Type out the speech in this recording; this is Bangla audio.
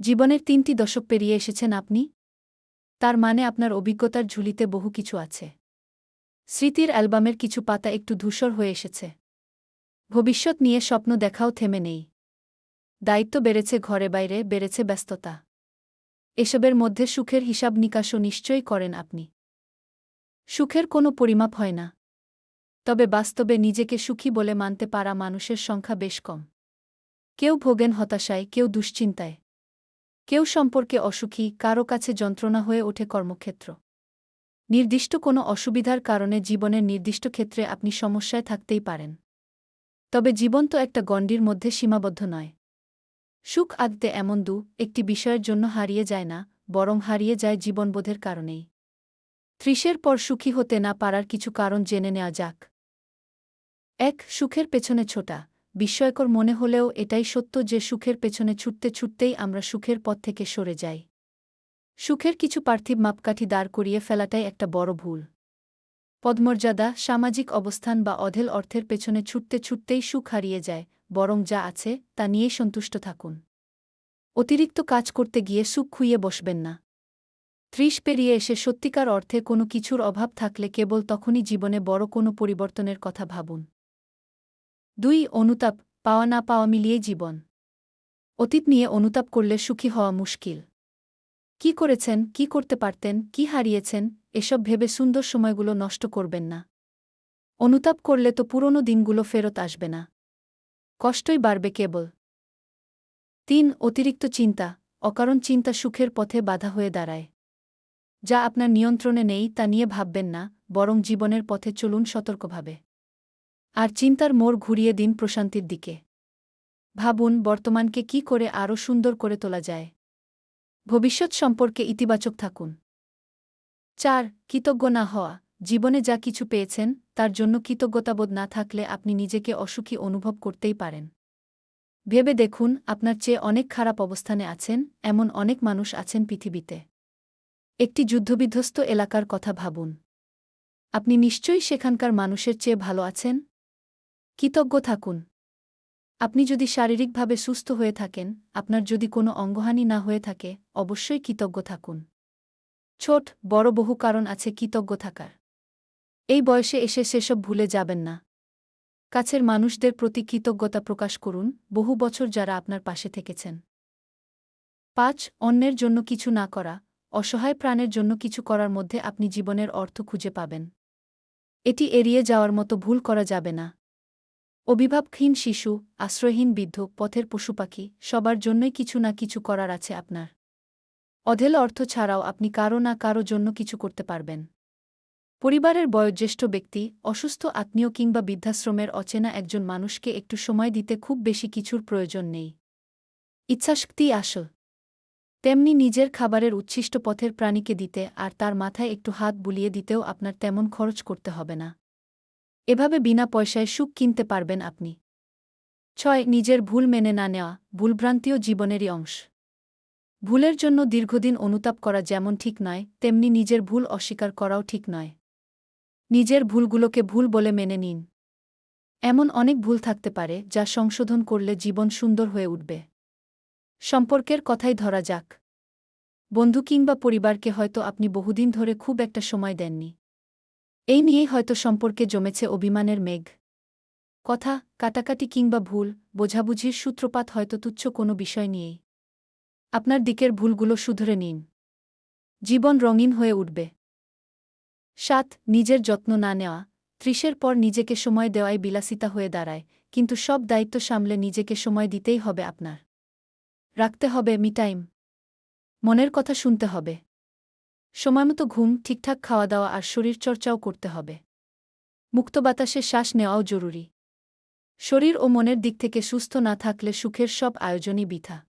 জীবনের তিনটি দশক পেরিয়ে এসেছেন আপনি? তার মানে আপনার অভিজ্ঞতার ঝুলিতে বহু কিছু আছে। স্মৃতির অ্যালবামের কিছু পাতা একটু ধূসর হয়ে এসেছে। ভবিষ্যৎ নিয়ে স্বপ্ন দেখাও থেমে নেই। দায়িত্ব বেড়েছে ঘরে বাইরে, বেড়েছে ব্যস্ততা। এসবের মধ্যে সুখের হিসাব নিকাশও নিশ্চয়ই করেন আপনি। সুখের কোনো পরিমাপ হয় না। তবে বাস্তবে নিজেকে সুখী বলে মানতে পারা মানুষের সংখ্যা বেশ কম। কেউ ভোগেন হতাশায়, কেউ দুশ্চিন্তায়। কেউ সম্পর্কে অসুখী, কারও কাছে যন্ত্রণা হয়ে ওঠে কর্মক্ষেত্র। নির্দিষ্ট কোনো অসুবিধার কারণে জীবনের নির্দিষ্ট ক্ষেত্রে আপনি সমস্যায় থাকতেই পারেন। তবে জীবন তো একটা গণ্ডির মধ্যে সীমাবদ্ধ নয়। সুখ আদতে এমন দু, একটি বিষয়ের জন্য হারিয়ে যায় না, বরং হারিয়ে যায় জীবনবোধের কারণেই। ত্রিশের পর সুখী হতে না পারার কিছু কারণ জেনে নেওয়া যাক। এক, সুখের পেছনে ছোটা। বিস্ময়কর মনে হলেও এটাই সত্য যে সুখের পেছনে ছুটতে ছুটতেই আমরা সুখের পথ থেকে সরে যাই। সুখের কিছু পার্থিব মাপকাঠি দাঁড় করিয়ে ফেলাটাই একটা বড় ভুল। পদমর্যাদা, সামাজিক অবস্থান বা অধেল অর্থের পেছনে ছুটতে ছুটতেই সুখ হারিয়ে যায়, বরং যা আছে, তা নিয়েই সন্তুষ্ট থাকুন। অতিরিক্ত কাজ করতে গিয়ে সুখ খুইয়ে বসবেন না। ত্রিশ পেরিয়ে এসে সত্যিকার অর্থে কোনো কিছুর অভাব থাকলে কেবল তখনই জীবনে বড় কোনো পরিবর্তনের কথা ভাবুন। দুই, অনুতাপ পাওয়া না পাওয়া মিলিয়ে জীবন। অতীত নিয়ে অনুতাপ করলে সুখী হওয়া মুশকিল। কি করেছেন, কি করতে পারতেন, কি হারিয়েছেন, এসব ভেবে সুন্দর সময়গুলো নষ্ট করবেন না। অনুতাপ করলে তো পুরনো দিনগুলো ফেরত আসবে না। কষ্টই বাড়বে কেবল। তিন, অতিরিক্ত চিন্তা, অকারণ চিন্তা সুখের পথে বাধা হয়ে দাঁড়ায়। যা আপনার নিয়ন্ত্রণে নেই তা নিয়ে ভাববেন না, বরং জীবনের পথে চলুন সতর্কভাবে। আর চিন্তার মোড় ঘুরিয়ে দিন প্রশান্তির দিকে। ভাবুন, বর্তমানকে কি করে আরও সুন্দর করে তোলা যায়। ভবিষ্যৎ সম্পর্কে ইতিবাচক থাকুন। চার, কৃতজ্ঞ না হওয়া। জীবনে যা কিছু পেয়েছেন, তার জন্য কৃতজ্ঞতাবোধ না থাকলে আপনি নিজেকে অসুখী অনুভব করতেই পারেন। ভেবে দেখুন, আপনার চেয়ে অনেক খারাপ অবস্থানে আছেন, এমন অনেক মানুষ আছেন পৃথিবীতে। একটি যুদ্ধবিধ্বস্ত এলাকার কথা ভাবুন। আপনি নিশ্চয়ই সেখানকার মানুষের চেয়ে ভালো আছেন কৃতজ্ঞ থাকুন। আপনি যদি শারীরিকভাবে সুস্থ হয়ে থাকেন, আপনার যদি কোনো অঙ্গহানি না হয়ে থাকে, অবশ্যই কৃতজ্ঞ থাকুন। ছোট, বড় বহু কারণ আছে কৃতজ্ঞ থাকার। এই বয়সে এসে সেসব ভুলে যাবেন না। কাছের মানুষদের প্রতি কৃতজ্ঞতা প্রকাশ করুন, বহু বছর যারা আপনার পাশে থেকেছেন। পাঁচ, অন্যের জন্য কিছু না করা, অসহায় প্রাণের জন্য কিছু করার মধ্যে আপনি জীবনের অর্থ খুঁজে পাবেন। এটি এড়িয়ে যাওয়ার মতো ভুল করা যাবে না। অভিভাবকহীন শিশু, আশ্রয়হীন বৃদ্ধ, পথের পশুপাখি, সবার জন্যই কিছু না কিছু করার আছে আপনার। অধেল অর্থ ছাড়াও আপনি কারও না কারও জন্য কিছু করতে পারবেন। পরিবারের বয়োজ্যেষ্ঠ ব্যক্তি, অসুস্থ আত্মীয় কিংবা বৃদ্ধাশ্রমের অচেনা একজন মানুষকে একটু সময় দিতে খুব বেশি কিছুর প্রয়োজন নেই। ইচ্ছাশক্তি আসল। তেমনি নিজের খাবারের উচ্ছিষ্ট পথের প্রাণীকে দিতে আর তার মাথায় একটু হাত বুলিয়ে দিতেও আপনার তেমন খরচ করতে হবে না। এভাবে বিনা পয়সায় সুখ কিনতে পারবেন আপনি। ছয়, নিজের ভুল মেনে না নেওয়া, ভুলভ্রান্তিও জীবনেরই অংশ। ভুলের জন্য দীর্ঘদিন অনুতাপ করা যেমন ঠিক নয়, তেমনি নিজের ভুল অস্বীকার করাও ঠিক নয়। নিজের ভুলগুলোকে ভুল বলে মেনে নিন। এমন অনেক ভুল থাকতে পারে, যা সংশোধন করলে জীবন সুন্দর হয়ে উঠবে। সম্পর্কের কথাই ধরা যাক। বন্ধু কিংবা পরিবারকে হয়তো আপনি বহুদিন ধরে খুব একটা সময় দেননি। এই নিয়েই হয়তো সম্পর্কে জমেছে অভিমানের মেঘ। কথা, কাটাকাটি কিংবা ভুল, বোঝাবুঝির সূত্রপাত হয়তো তুচ্ছ কোনো বিষয় নিয়েই। আপনার দিকের ভুলগুলো শুধরে নিন। জীবন রঙিন হয়ে উঠবে। সাত, নিজের যত্ন না নেওয়া। ত্রিশের পর নিজেকে সময় দেওয়াই বিলাসিতা হয়ে দাঁড়ায়, কিন্তু সব দায়িত্ব সামলে নিজেকে সময় দিতেই হবে আপনার। রাখতে হবে মিটাইম মনের কথা শুনতে হবে। সময়মতো ঘুম, ঠিকঠাক খাওয়া দাওয়া আর শরীরচর্চাও করতে হবে। মুক্ত বাতাসে শ্বাস নেওয়াও জরুরি। শরীর ও মনের দিক থেকে সুস্থ না থাকলে সুখের সব আয়োজনই বৃথা।